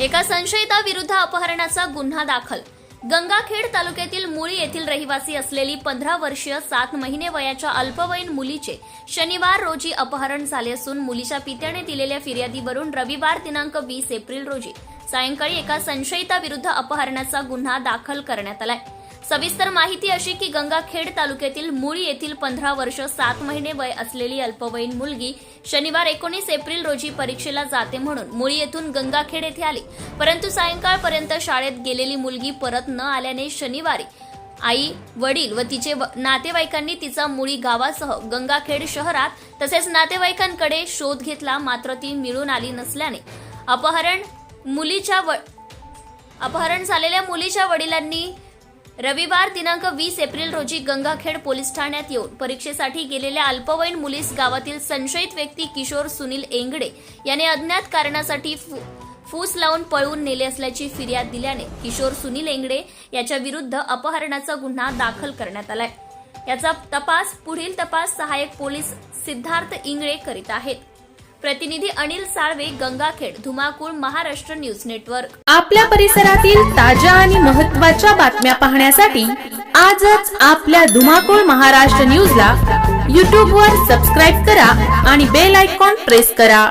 एका संशयिताविरुद्ध अपहरणाचा गुन्हा दाखल. गंगाखेड तालुक्यातील मुळी येथील रहिवासी असलेली पंधरा वर्षीय सात महिने वयाच्या अल्पवयीन मुलीचे शनिवार रोजी अपहरण झाले असून मुलीच्या पित्याने दिलेल्या फिर्यादीवरून रविवार दिनांक वीस एप्रिल रोजी सायंकाळी एका संशयिताविरुद्ध अपहरणाचा गुन्हा दाखल करण्यात आलाय. सविस्तर माहिती अशी की गंगाखेड तालुक्यातील मुळी येथील पंधरा वर्ष सात महिने वय असलेली अल्पवयीन मुलगी शनिवार एकोणीस एप्रिल रोजी परीक्षेला जाते म्हणून मुळी येथून गंगाखेड येथे आली. परंतु सायंकाळपर्यंत शाळेत गेलेली मुलगी परत न आल्याने शनिवारी आई वडील व तिचे व- नातेवाईकांनी तिचा मुळी गावासह गंगाखेड शहरात तसेच नातेवाईकांकडे शोध घेतला मात्र ती मिळून आली नसल्याने. अपहरण मुलीच्या व अपहरण झालेल्या मुलीच्या वडिलांनी रविवार दिनांक वीस एप्रिल रोजी गंगाखेड पोलीस ठाण्यात येऊन परीक्षेसाठी गेलेल्या अल्पवयीन मुलीस गावातील संशयित व्यक्ती किशोर सुनील एंगडे याने अज्ञात कारणासाठी फु- फूस लावून पळवून नेले असल्याची फिर्याद दिल्याने किशोर सुनील एंगडे याच्या विरुद्ध अपहरणाचा गुन्हा दाखल करण्यात आलाय. याचा तपास पुढील तपास सहाय्यक पोलीस सिद्धार्थ इंगळे करीत आहेत. प्रतिनिधी अनिल साळवे गंगाखेड धुमाकूळ महाराष्ट्र न्यूज नेटवर्क. आपल्या परिसरातील ताज्या आणि महत्त्वाच्या बातम्या पाहण्यासाठी आजच आपल्या धुमाकूळ महाराष्ट्र न्यूजला यूट्यूबवर सबस्क्राईब करा आणि बेल आयकॉन प्रेस करा.